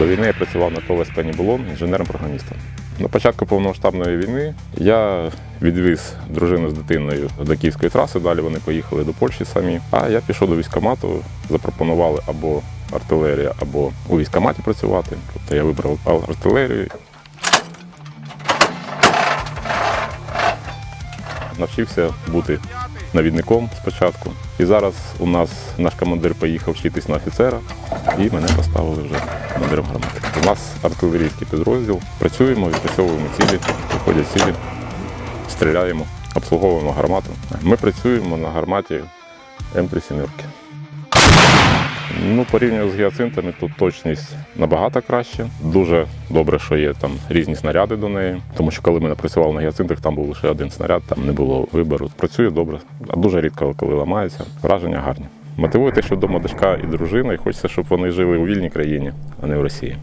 До війни я працював на ПВС Пені Булон інженером-програмістом. На початку повномасштабної війни я відвіз дружину з дитиною до Київської траси, далі вони поїхали до Польщі самі. А я пішов до військкомату, запропонували або артилерія, або у військкоматі працювати. Тобто я вибрав артилерію. Навчився бути навідником спочатку. І зараз у нас наш командир поїхав вчитись на офіцера, і мене поставили вже командиром гармати. У нас артилерійський підрозділ. Працюємо, відпрацьовуємо цілі, виходять цілі, стріляємо, обслуговуємо гармату. Ми працюємо на гарматі М3 сімерки. Ну, порівняно з гіацинтами, тут точність набагато краще. Дуже добре, що є там різні снаряди до неї. Тому що коли ми напрацювали на гіацинтах, там був лише один снаряд, там не було вибору. Працює добре, а дуже рідко, коли ламається. Враження гарні. Мотивує те, що вдома дочка і дружина, і хочеться, щоб вони жили у вільній країні, а не в Росії.